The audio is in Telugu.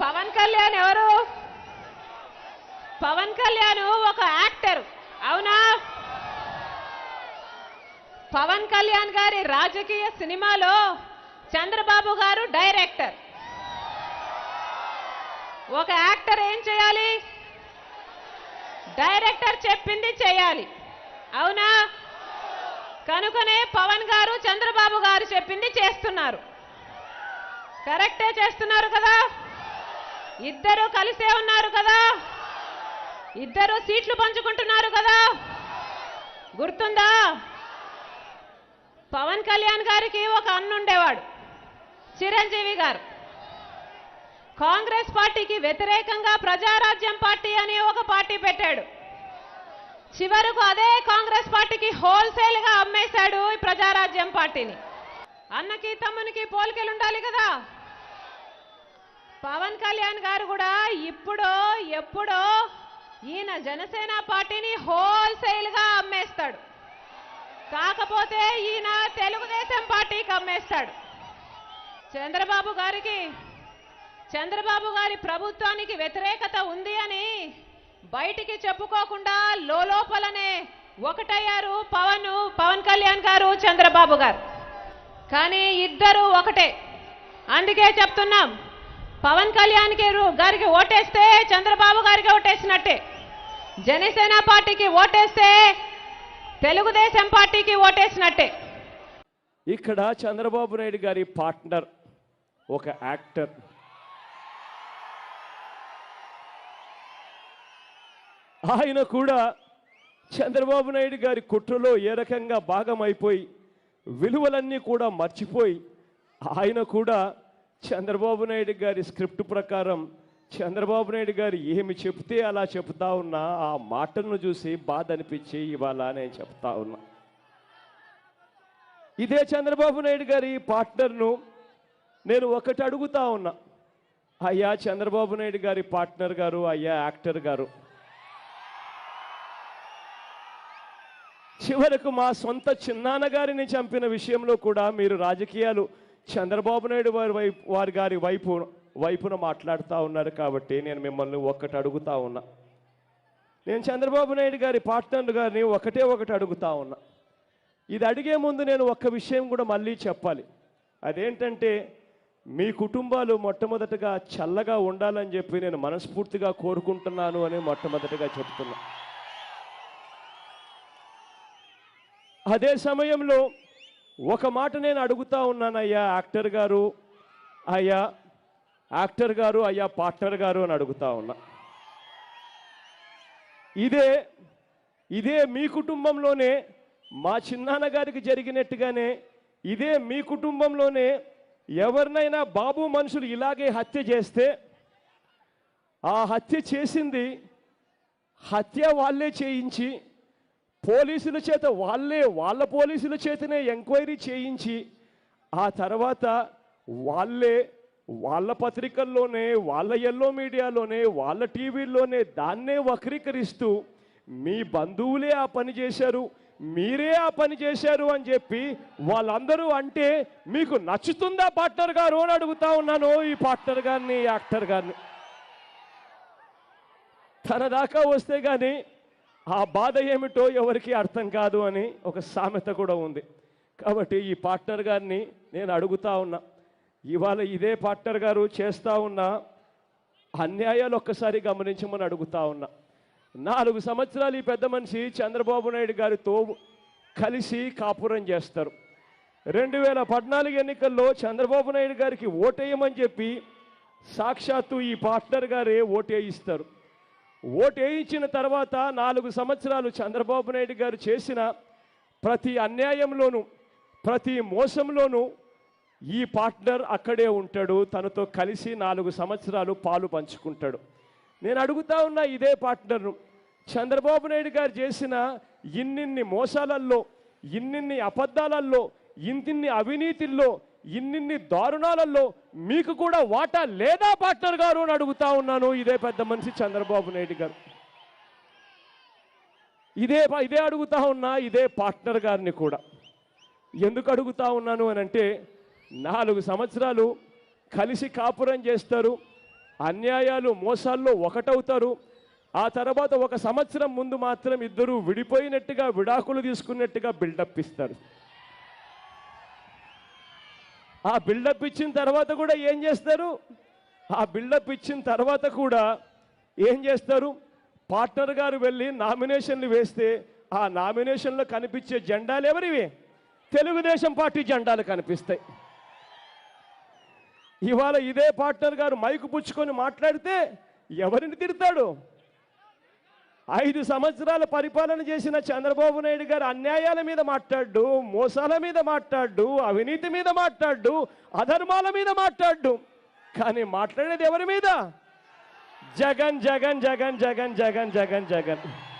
పవన్ కళ్యాణ్ ఎవరు? పవన్ కళ్యాణ్ ఒక యాక్టర్ అవునా? పవన్ కళ్యాణ్ గారి రాజకీయ సినిమాలో చంద్రబాబు గారు డైరెక్టర్. ఒక యాక్టర్ ఏం చేయాలి? డైరెక్టర్ చెప్పింది చేయాలి అవునా? కనుకనే పవన్ గారు చంద్రబాబు గారు చెప్పింది చేస్తున్నారు. కరెక్టే చేస్తున్నారు కదా? ఇద్దరు కలిసే ఉన్నారు కదా. ఇద్దరు సీట్లు పంచుకుంటున్నారు కదా. గుర్తుందా? పవన్ కళ్యాణ్ గారికి ఒక అన్నుండేవాడు చిరంజీవి గారు. కాంగ్రెస్ పార్టీకి వ్యతిరేకంగా ప్రజారాజ్యం పార్టీ అని ఒక పార్టీ పెట్టాడు. చివరకు అదే కాంగ్రెస్ పార్టీకి హోల్సేల్గా అమ్మేశాడు ఈ ప్రజారాజ్యం పార్టీని. అన్నకి తమ్మునికి పోలికలు ఉండాలి కదా. పవన్ కళ్యాణ్ గారు కూడా ఇప్పుడో ఎప్పుడో ఈయన జనసేన పార్టీని హోల్సేల్గా అమ్మేస్తాడు. కాకపోతే ఈయన తెలుగుదేశం పార్టీకి అమ్మేస్తాడు. చంద్రబాబు గారికి చంద్రబాబు గారి ప్రభుత్వానికి వ్యతిరేకత ఉంది అని బయటికి చెప్పుకోకుండా లోపలనే ఒకటయ్యారు పవన్ పవన్ కళ్యాణ్ గారు చంద్రబాబు గారు. కానీ ఇద్దరు ఒకటే. అందుకే చెప్తున్నాం పవన్ కళ్యాణ్ కి- గారికి ఓటేస్తే చంద్రబాబు గారికి ఓటేసినట్టే. జనసేన పార్టీకి ఓటేస్తే తెలుగుదేశం పార్టీకి ఓటేసినట్టే. ఇక్కడ చంద్రబాబు నాయుడు గారి పార్ట్నర్ ఒక యాక్టర్. ఆయన కూడా చంద్రబాబు నాయుడు గారి కుట్రలో ఏ రకంగా భాగమైపోయి విలువలన్నీ కూడా మర్చిపోయి ఆయన కూడా చంద్రబాబు నాయుడు గారి స్క్రిప్ట్ ప్రకారం చంద్రబాబు నాయుడు గారు ఏమి చెప్తే అలా చెప్తా ఉన్నా ఆ మాటలను చూసి బాధ అనిపించి ఇవాళ నేను చెప్తా ఉన్నా. ఇదే చంద్రబాబు నాయుడు గారి పార్ట్నర్ను నేను ఒకటి అడుగుతా ఉన్నా. అయ్యా చంద్రబాబు నాయుడు గారి పార్ట్నర్ గారు అయ్యా యాక్టర్ గారు. చివరకు మా సొంత చిన్నాన్నగారిని చంపిన విషయంలో కూడా మీరు రాజకీయాలు చంద్రబాబు నాయుడు వారి వైపు వారి గారి వైపు వైపున మాట్లాడుతూ ఉన్నారు కాబట్టి నేను మిమ్మల్ని ఒక్కటి అడుగుతా ఉన్నా. నేను చంద్రబాబు నాయుడు గారి పార్ట్నర్ గారిని ఒకటే ఒకటి అడుగుతా ఉన్నా. ఇది అడిగే ముందు నేను ఒక్క విషయం కూడా మళ్ళీ చెప్పాలి. అదేంటంటే మీ కుటుంబాలు మొట్టమొదటగా చల్లగా ఉండాలని చెప్పి నేను మనస్ఫూర్తిగా కోరుకుంటున్నాను అని మొట్టమొదటగా చెప్తున్నా. అదే సమయంలో ఒక మాట నేను అడుగుతా ఉన్నాను అయ్యా యాక్టర్ గారు. అయ్యా యాక్టర్ గారు అయ్యా పార్ట్నర్ గారు అని అడుగుతా ఉన్నా. ఇదే ఇదే మీ కుటుంబంలోనే మా చిన్నాన్నగారికి జరిగినట్టుగానే ఇదే మీ కుటుంబంలోనే ఎవరినైనా బాబు మనుషులు ఇలాగే హత్య చేస్తే ఆ హత్య చేసింది హత్య వాళ్ళే చేయించి పోలీసుల చేత వాళ్ళే వాళ్ళ పోలీసుల చేతనే ఎంక్వైరీ చేయించి ఆ తర్వాత వాళ్ళే వాళ్ళ పత్రికల్లోనే వాళ్ళ ఎల్లో మీడియాలోనే వాళ్ళ టీవీల్లోనే దాన్నే వక్రీకరిస్తూ మీ బంధువులే ఆ పని చేశారు మీరే ఆ పని చేశారు అని చెప్పి వాళ్ళందరూ అంటే మీకు నచ్చుతుందా పార్ట్నర్ గారు? అని అడుగుతా ఉన్నాను ఈ పార్ట్నర్ గారిని యాక్టర్ గారిని. తన దాకా వస్తే కానీ ఆ బాధ ఏమిటో ఎవరికి అర్థం కాదు అని ఒక సామెత కూడా ఉంది. కాబట్టి ఈ పార్ట్నర్ గారిని నేను అడుగుతా ఉన్నా ఇవాళ ఇదే పార్ట్నర్ గారు చేస్తూ ఉన్న అన్యాయాలు ఒక్కసారి గమనించమని అడుగుతా ఉన్నా. నాలుగు సంవత్సరాలు ఈ పెద్ద మనిషి చంద్రబాబు నాయుడు గారితో కలిసి కాపురం చేస్తారు. రెండు వేల పద్నాలుగు ఎన్నికల్లో చంద్రబాబు నాయుడు గారికి ఓటేయమని చెప్పి సాక్షాత్తు ఈ పార్ట్నర్ గారే ఓటేయిస్తారు. ఓటు వేయించిన తర్వాత నాలుగు సంవత్సరాలు చంద్రబాబు నాయుడు గారు చేసిన ప్రతి అన్యాయంలోనూ ప్రతి మోసంలోనూ ఈ పార్ట్నర్ అక్కడే ఉంటాడు. తనతో కలిసి నాలుగు సంవత్సరాలు పాలు పంచుకుంటాడు. నేను అడుగుతా ఉన్న ఇదే పార్ట్నర్ను. చంద్రబాబు నాయుడు గారు చేసిన ఇన్నిన్ని మోసాలల్లో ఇన్నిన్ని అబద్ధాలల్లో ఇన్నిన్ని అవినీతిల్లో ఇన్నిన్ని దారుణాలలో మీకు కూడా వాటా లేదా పార్ట్నర్ గారు అని అడుగుతా ఉన్నాను. ఇదే పెద్ద మనిషి చంద్రబాబు నాయుడు గారు. ఇదే ఇదే అడుగుతా ఉన్నా ఇదే పార్ట్నర్ గారిని కూడా. ఎందుకు అడుగుతా ఉన్నాను అని అంటే నాలుగు సంవత్సరాలు కలిసి కాపురం చేస్తారు అన్యాయాలు మోసాల్లో ఒకటవుతారు ఆ తర్వాత ఒక సంవత్సరం ముందు మాత్రం ఇద్దరు విడిపోయినట్టుగా విడాకులు తీసుకున్నట్టుగా బిల్డప్ ఇస్తారు. ఆ బిల్డప్ ఇచ్చిన తర్వాత కూడా ఏం చేస్తారు? ఆ బిల్డప్ ఇచ్చిన తర్వాత కూడా ఏం చేస్తారు? పార్ట్నర్ గారు వెళ్ళి నామినేషన్లు వేస్తే ఆ నామినేషన్లో కనిపించే జెండాలు ఎవరివి? తెలుగుదేశం పార్టీ జెండాలు కనిపిస్తాయి. ఇవాళ ఇదే పార్ట్నర్ గారు మైకు పుచ్చుకొని మాట్లాడితే ఎవరిని తిడతాడు? ఐదు సంవత్సరాల పరిపాలన చేసిన చంద్రబాబు నాయుడు గారు అన్యాయాల మీద మాట్లాడు మోసాల మీద మాట్లాడు అవినీతి మీద మాట్లాడు అధర్మాల మీద మాట్లాడు కానీ మాట్లాడేది ఎవరి మీద? జగన్ జగన్ జగన్ జగన్ జగన్ జగన్ జగన్.